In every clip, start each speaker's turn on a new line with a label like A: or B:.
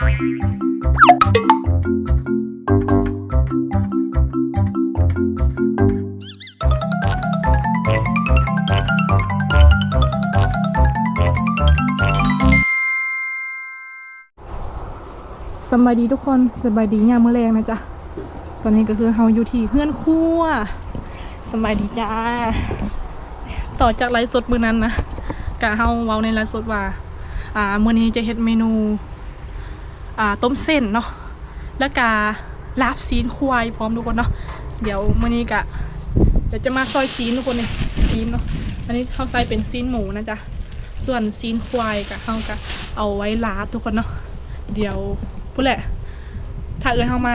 A: สบายดีทุกคนสบายดียามมื้อแรงนะจ๊ะ ตอนนี้ก็คือเฮาอยู่ที่เฮือนครัวสบายดีจ้า ต่อจากไลฟ์สดมื้อนั้นนะกะเฮาเว้าในไลฟ์สดว่า อ่ามื้อนี้จะเฮ็ดเมนู ต้มเส้นเนาะแล้วก็ลาบซีนควายพร้อมทุกคนเนาะเดี๋ยวมื้อนี้กะเดี๋ยวจะมาซอยซีนทุกคนนี่ซีนเนาะอันนี้เขาใส่เป็นซีนหมูนะจ๊ะส่วนซีนควายกะเขากะเอาไว้ลาบทุกคนเนาะเดี๋ยวพูดแหละ ถ้าเอ้ยเข้ามา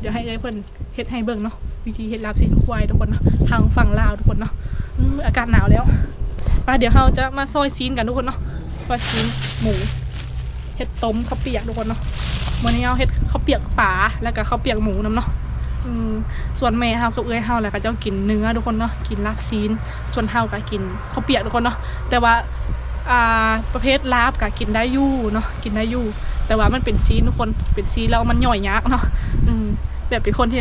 A: เดี๋ยวให้เอ้ยเพิ่นเฮ็ดให้เบิ่งเนาะวิธีเฮ็ดลาบซีนควายทุกคนเนาะทางฝั่งลาวทุกคนเนาะอืมอากาศหนาวแล้วไปเดี๋ยวเราจะมาซอยซีนกันทุกคนเนาะซอยซีนหมู เฮ็ดต้มข้าวเปียกทุกคนเนาะวันนี้เอาเฮ็ดข้าวเปียกป่าแล้วก็ข้าวเปียกหมูนํเนาะส่วนแม่เฮากับเอ้ยเฮาแหละก็เจ้ากินเนื้อทุกคนเนาะกินลาบซีน ส่วนเฮาก็กินข้าวเปียกทุกคนเนาะแต่ว่าอ่าประเภทลาบก็กินได้ยู่เนาะกินได้ยู่ แต่ว่ามันเป็นซีนทุกคนเป็นซีนแล้วมันย่อยยากเนาะอืมแบบเป็นคนที่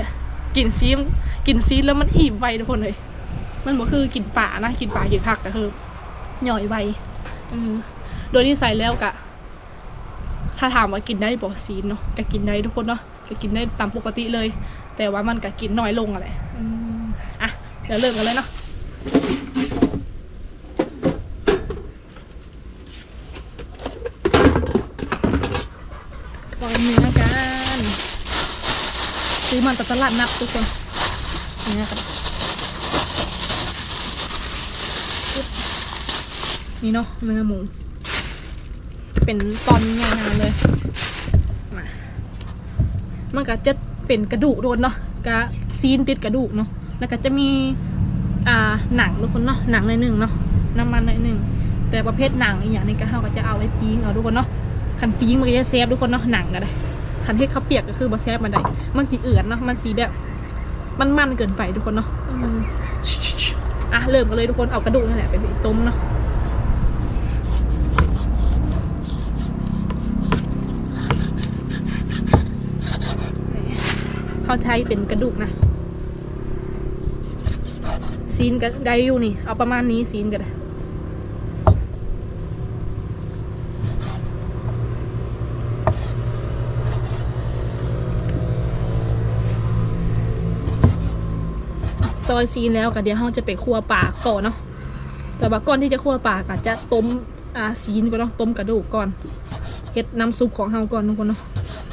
A: กินซีนกินซีนแล้วมันอิ่มไวทุกคนเลย มันบ่คือกินป่านะกินป่ากินผักก็คือ ย่อยไวอืมโดยที่ใส่แล้วกะ ถ้าถามว่ากินได้บ่ซีนเนาะก็กินได้ทุกคนเนาะก็กินได้ตามปกติเลย แต่ว่ามันก็กินน้อยลงอะไรอืมอะเดี๋ยวเริ่มกันเลยเนาะซอยเนื้อกันซื้อมาจากตลาดนัดทุกคนเนื้อกันปึ๊บนี่เนาะเนื้อหมู เป็นตอนใหญ่นาดเลยมามันก็จะเป็นกระดูกโดนเนาะกะซีนติดกระดูกเนาะแล้วก็จะมีอ่าหนังทุกคนเนาะหนังในหนึ่งเนาะน้ำมันในหนึ่งแต่ประเภทหนังอีกอย่างนึงก็เขาก็จะเอาไว้ปิ้งเอาทุกคนเนาะคันปิ้งมันก็จะเซฟทุกคนเนาะหนังก็ได้คันที่เขาเปียกก็คือบะแซฟมันได้มันสีเอือดเนาะมันสีแบบ มันมันเกินไปทุกคนเนาะอะเริ่มกันเลยทุกคนเอากระดูกนี่แหละไปต้มเนาะ เขาใช้เป็นกระดูกนะซีนก็ได้อยู่นี่ เอาประมาณนี้ซีนก็ได้ซอยซีนแล้วก็เดี๋ยวเราจะไปคั่วปลาก่อเนาะแต่ว่าก่อนที่จะคั่วปลาก็จะต้มอาซีนก่อนเนาะต้มกระดูกก่อนเฮ็ดน้ำซุปของเฮาก่อนทุกคนเนาะ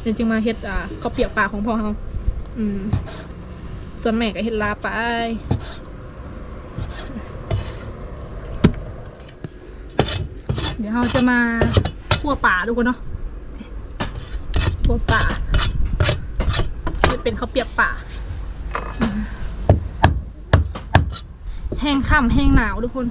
A: เดี๋ยวจึงมาเฮ็ดอ่าข้าวเปียกปลาของพ่อเฮา อืม ส่วนแม่ก็เฮ็ดลาไปเดี๋ยวเราจะมาคั่วป่าทุกคนเนาะคั่วป่าจะเป็นข้าวเปียกป่า แห้งค่ำแห้งหนาวทุกคน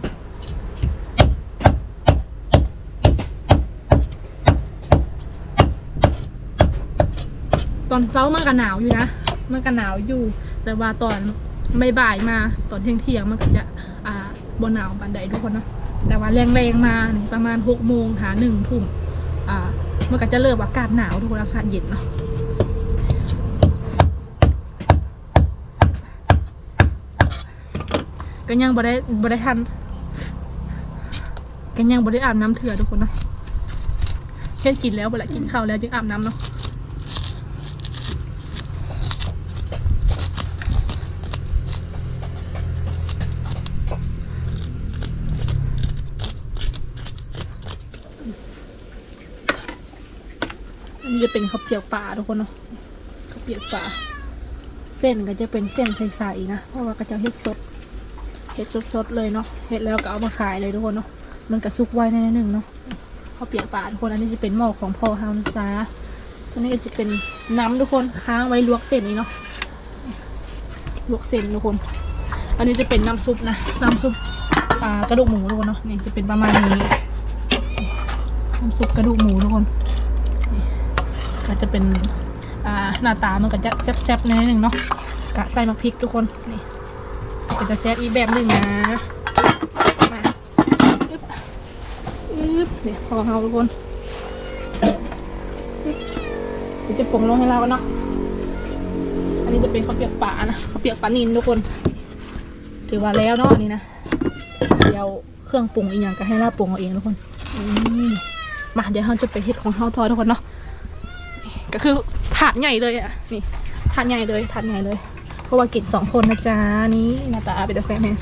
A: ตอนเช้ามันก็หนาวอยู่นะ มันก็หนาวอยู่ แต่ว่าตอนไม่บ่ายมาตอนเที่ยงเที่ยงมันก็จะอ่าบนหนาวบันไดทุกคนเนาะแต่ว่าแรงๆมาประมาณหกโมงหาหนึ่งทุ่มอ่ามันก็จะเริ่มอากาศหนาวทุกคนอากาศเย็นเนาะก็ยังบ่ได้บ่ได้ทันก็ยังบ่ได้อาบน้ำเถื่อทุกคนเนาะเช่นกินแล้วบ่ละกินข้าวแล้วจึงอาบน้ำเนาะ จะเป็นข้าวเปียกปลาทุกคนเนาะข้าวเปียกปลาเส้นก็จะเป็นเส้นใสๆนะเพราะว่าก็จะเฮ็ดสดเฮ็ดสดๆเลยเนาะเฮ็ดแล้วก็เอามาขายเลยทุกคนเนาะมันก็สุกไว้ในนึงเนาะข้าวเปียกปลาทุกคนอันนี้จะเป็นหม้อของพ่อเฮานะจ๊ะส่วนนี้ก็จะเป็นน้ำทุกคนค้างไว้ลวกเส้นนี้เนาะลวกเส้นทุกคน อันนี้จะเป็นน้ำซุปนะน้ำซุปอ่ากระดูกหมูทุกคนเนาะนี่จะเป็นประมาณนี้น้ำซุปกระดูกหมูทุกคน ก็จะเป็นหน้าตามันก็จะแซ่บๆนิดนึงเนาะกะใส่มะพริกทุกคนนี่ก็จะแซ่บอีกแบบนึงนะมาอึ๊บอึ๊บเนี่ยพอเฮาทุกคนเดี๋ยวจะปรุงลงให้เราเนาะอันนี้จะเป็นข้าวเปียกปลานะข้าวเปียกปลานินทุกคน ถือว่าแล้วเนาะอันนี้นะเดี๋ยวเครื่องปรุงอีกอย่างก็ให้เราปรุงเอาเองทุกคนมาเดี๋ยวเราจะไปเฮ็ดของเฮาทอดทุกคนเนาะ ก็คือถาดใหญ่เลยอะนี่ถาดใหญ่เลยถาดใหญ่เลย เพราะว่ากินสองคนนะจ๊ะนี่หน้าตาเป็นตาแฟนแม่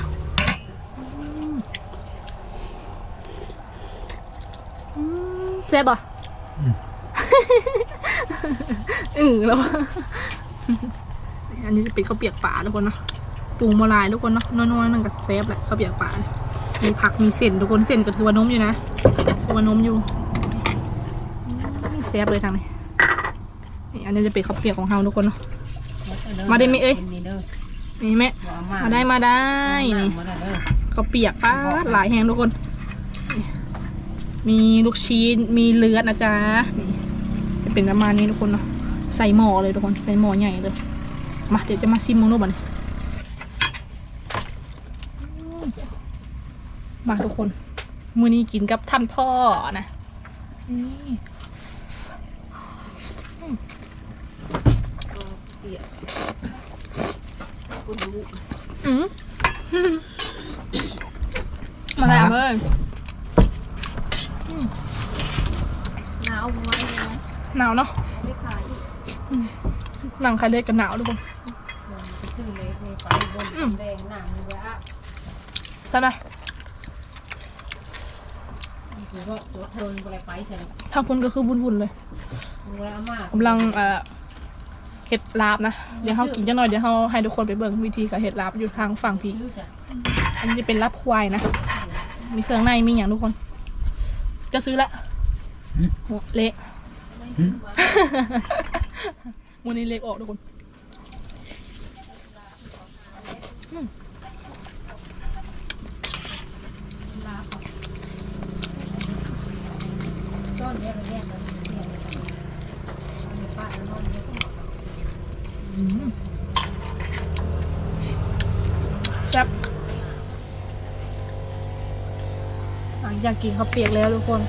A: อืมแซ่บอะอือแล้วอันนี้จะเป็นข้าวเปียกป่าทุกคนเนาะปรุงมาลายทุกคนเนาะน้อยๆนั่นก็เซฟแหละข้าวเปียกป่าเนี่ยมีผักมีเส้นทุกคนเส้นก็ถือว่านมอยู่นะถือว่านมอยู่นี่เซฟเลยทางนี้ นี่อันนี้จะเป็นข้าวเปียกของเราทุกคนเนาะ มาได้ไหมเอ้ย
B: นี่เด้อ
A: นี่แม่
B: เอามา
A: มาได้มาได้นี่
B: มาได้เด้อ
A: ข้าวเปียกป้าดหลายแหงทุกคนนี่มีลูกชิ้นมีเลือดนะจ๊ะนี่จะเป็นประมาณนี้ทุกคนเนาะใส่หม้อเลยทุกคนใส่หม้อใหญ่เลยมาเดี๋ยวจะมาชิมมโนบันมาทุกคน มื้อนี้กินกับท่านพ่อนะนี่
B: เปียก
A: อืมมาแล้วเลย
B: หนาวประมาณนี้นะ
A: หนาวเนาะ
B: ไม่ขายอีก
A: หนังใครเล็กกันหนาวทุกคน
B: จะขึ้นเลยในไฟบน
A: อืม
B: แดงหนามเลยอะ
A: ใช่ไหม
B: นี่คือว่าตัวเทินอะไรไปใช่ไหม
A: ทางคุณก็คือวุ่นๆเลย
B: มึงเอามากำ
A: ลังเอ่อ เห็ดลาบนะ เดี๋ยวเขากินจังหน่อยเดี๋ยวเขาให้ทุกคนไปเบิ่งวิธีกับเห็ดลาบอยู่ทางฝั่งพี่
B: อั
A: นนี้จะเป็นลาบควายนะ มีเครื่องในมีอย่างทุกคน จะซื้อละโหเละวันนี้เละออกทุกคนอืม
B: ต้นเนี้ยมันแยกกันเนี่ยมันป้าแล้วนอนเนี่ย
A: แซ่บหลังจากกินข้าวเปียกแล้วทุกคน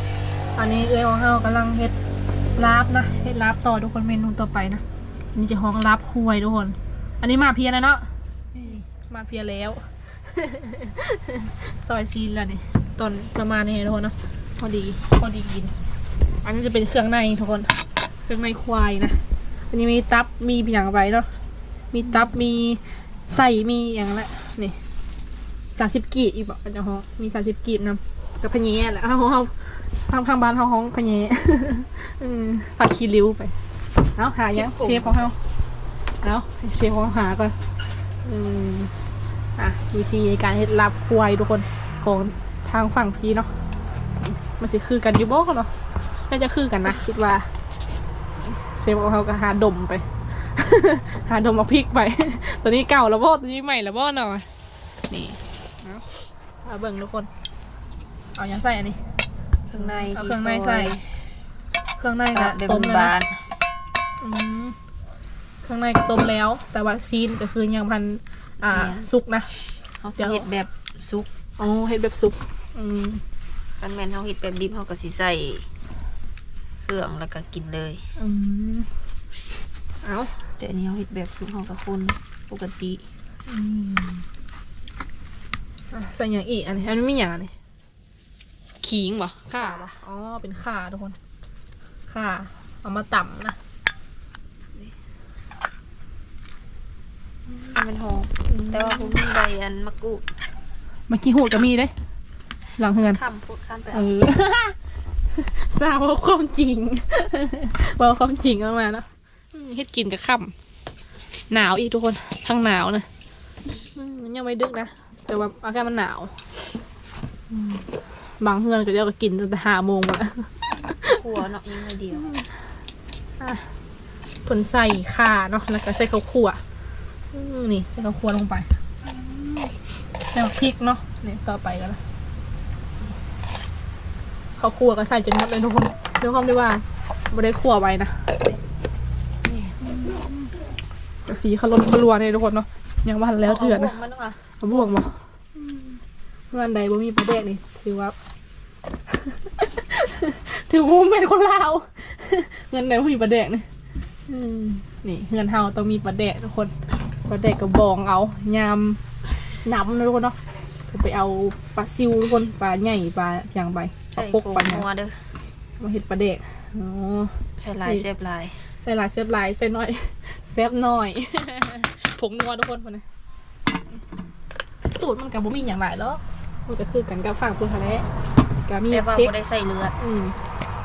A: อันนี้เอ้ยของเรากำลังเฮ็ดลาบนะเฮ็ดลาบต่อทุกคนเมนูต่อไปนะนนี้จะห้องลาบคุยทุกคน อันนี้มาเพียแล้วเนาะมาเพียแล้วซอยซีนแล้วนี่ตอนประมาณนี้ทุกคนเนาะพอดีพอดีกิน อันนี้จะเป็นเครื่องในทุกคนเครื่องในควายนะ อันนี้มีตับมีอย่างไรเนาะมีตับมีใส่มีอย่างละนี่สามสิบกีบอีกบอกกันจะห้องมีสามสิบกีบนำกับพะเนีแหละเอาเอาทางทางบ้านเขาห้องพะเนีเออฝากคีริ้วไปเอาหายังเชฟของเขาเอาให้เชฟของเขาหาก่อนอืมอะวิธีการเฮ็ดลาบควายทุกคนของทางฝั่งพี่เนาะมันสิคือกันอยู่บ่เนาะน่าจะคือกันนะคิดว่าเช ฟของเขาก็หาดมไป หาดมเอาพริกไป ตัวนี้เก่าแล้วบ่ตัวนี้ใหม่แล้วบ่หน่อยนี่เอาเอาเบิ่งทุกคน เอายังใส่อันนี้
B: เครื่องใน
A: เอาเครื่องในใส่ เครื่องใน
B: ก
A: ก็
B: เดี๋ยว
A: ต้
B: มั
A: ม
B: น
A: แล้ว
B: บา
A: นะ
B: น
A: อืมเครื่องในก็ต้มแล้ว แต่ว่าซีนก็คือยังพันอ่าสุกนะ
B: เขาจะเห็ดแบบซุก
A: อ๋อเฮ็ดแบบสุกอืม
B: กันแมนเขาเห็ดแบบดิบเขาก็สิใส่ เครื่องแล้วก็กินเลย
A: อืมเอา
B: แต่อันนี้เขาเห็ดแบบซุกเขากับคนปกติ
A: อืมอะใส่อย่างอีกอันนี้อันนี้ไม่อย่างนี่ขิงบ่ข่าบ่อ๋อเป็นข่าทุกคนข่าเอามาต่ำนะ
B: ให้มันหอมแต่ว่าผมมีใบอันมะกรูด
A: เมื่อกี้หูดก็มีเด้หลังเฮือน
B: ข้ามพูดข้ามไป
A: เออท ราบว่าความจริงบอกความจริงออกมาเนาะอืมเฮ็ดกินกับค่ำหนาวอีกทุกคนทั้งหนาวนะอืมมันยังไม่ดึกนะ แต่ว่าอากาศมันหนาวอืมบางเฮือนก็เดี๋ยวก็กินตั้งแต่ห้าโมงหมดแล้ว
B: ขัวเนาะยังไม่เดียว
A: ผลใส่ข่าเนาะแล้วก็ใส่ข้าวคั่วอืมนี่ใส่ข้าวคั่วลงไปแล้วพริกเนาะนี่ต่อไปกันนะ ข้าวคั่วก็ใส่จนหมดเลยทุกคนด้วยความที่ว่าไม่ได้คั่วไว้นะนี่ก็สีขลนขลัวเนี่ยทุกคนเนาะยังวันแล้วเถื่อนนะา
B: มันเนาะ
A: เอาบ่วงบ่วันใดบ่มีประเดกนี่ถือว่า ถือว่าเป็นคนลาวเงินใดบ่มีประเดกนี่อืมนี่เฮือนเฮาต้องมีปลาแดกทุกคนปลาแดกกระบองเอายามน้ำนะทุกคนเนาะไปเอาปลาซิวทุกคนปลาใหญ่ปลาอย่างใบปลา
B: ใส่
A: ปก
B: โค
A: ปลาหยัง
B: หัวเด้อ
A: มาเห็ดปลาแดกอ๋อ
B: ใส่ลาย
A: ใส่
B: เซฟลาย
A: ใส่หลายเซฟหลายใส่น้อยเซฟน้อยผงนัวทุกคนคนนี้สูตรมันกับบุมีอย่างไรแล้วมันจะคือกันกับฝั่งพุทธะเลกับมี
B: แต่ว่า
A: พริก
B: บ่ได้ใส่เลือด
A: อืม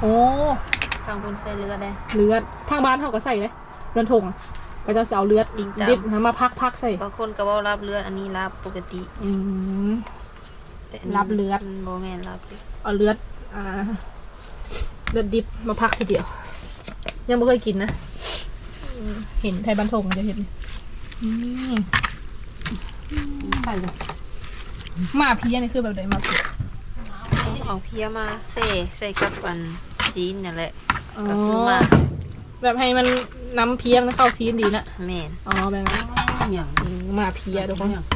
A: โอ้
B: ทางบนใส่เลือดได้
A: เลือดทางบ้านเขาก็ใส่เลยเลือดทงอะก็จะเอาเลือด
B: จริงจัง
A: ดิบมาพักพักๆใส่
B: บางคนก็เว่ารับเลือดอันนี้รับปกติ
A: อืม
B: แต่นนี้
A: รับเลือด
B: มันบ่แม่นรับดิ
A: เอาเลือด อ่า เลือดดิบมาพักสิเดียว ยังไม่เคยกินนะอืมเห็นไทยบ้านทงจะเห็นอืม
C: ไปเลย
A: หมาเพี้ยนี่คือแบบไหนหมาเพี้ย
B: เอาเพียมาเซ่ใส่กับอันจีนนี่นแหละ
A: อ๋อ
B: ก็คือมา
A: แบบให้มันน้ำเพี้ยมันเข้าซีนดีนะ
B: แม่น
A: อ๋อแบบนั้น
C: อย่าง
A: อืมหมาเพี้ยทุกคน
C: อย่าง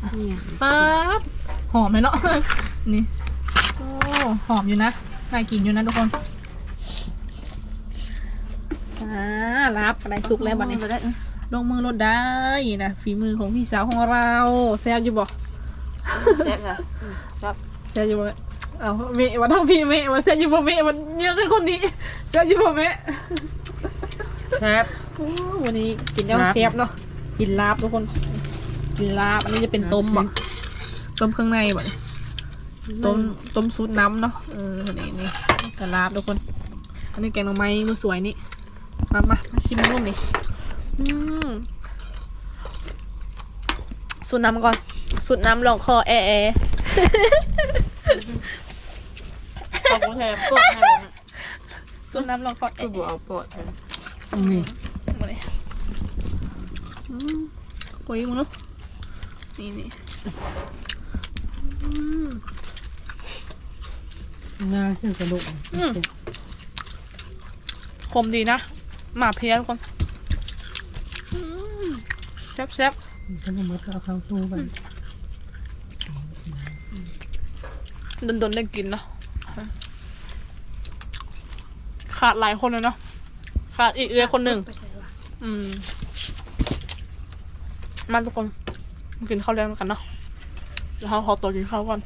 B: เนี่ย
A: ป๊าบหอมเลยเนาะ นี่ โอ้ หอมอยู่นะ น่ากินอยู่นะทุกคนอ่ารับอะไรสุกแล้วบัดนี้
B: ก็ได้
A: ลงมือรดได้นะฝีมือของพี่สาวของเราแซ่บอยู่บ่
B: แซ่บอะอืมครับ
A: แซ่บอยู่บ่เอาเมะมาทั้งพี่เมะมาแซ่บอยู่บ่เมะมันเยอะกันคนนี้แซ่บอยู่บ่เมะ
C: แซ่บ
A: โอ้วันนี้กินแล้ว
C: ลาบ
A: แซ่บเนาะกินลาบทุกคน กินลาบ อันนี้จะเป็นต้มบ่ต้มเครื่องในบ่เนี่ยต้มต้มซุปน้ำเนาะเออนี่นี่กะลาบทุกคน อันนี้แกงหน่อไม้มือสวยนี่มามามาชิมนุ่มนี่อืมสูดน้ำก่อน สูดน้ำลองคอแอแอ
B: ขอบคุณแทนพวกให้เลยนะ
A: สูดน้ำลองคอแอ
B: คือ
A: แอ
B: บ่เอาปอดไป
C: นี่
A: มาเลยอืมโอ้ยมึงเนาะ นี่นี่อืม
C: งาคือกระดูก
A: อืมคมดีนะ หมาเพี้ยทุกคนอืมแซ่บแซ่บ
C: ฉันเอามาเอาเข้าตู้ไป
A: โดนโดนๆได้กินเนาะขาดหลายคนเลยเนาะขาดอีกเอือคนหนึ่งอืมมาทุกคนมา กินข้าวแรงกันเนาะแล้วเขาขอตัวกินข้าวก่อน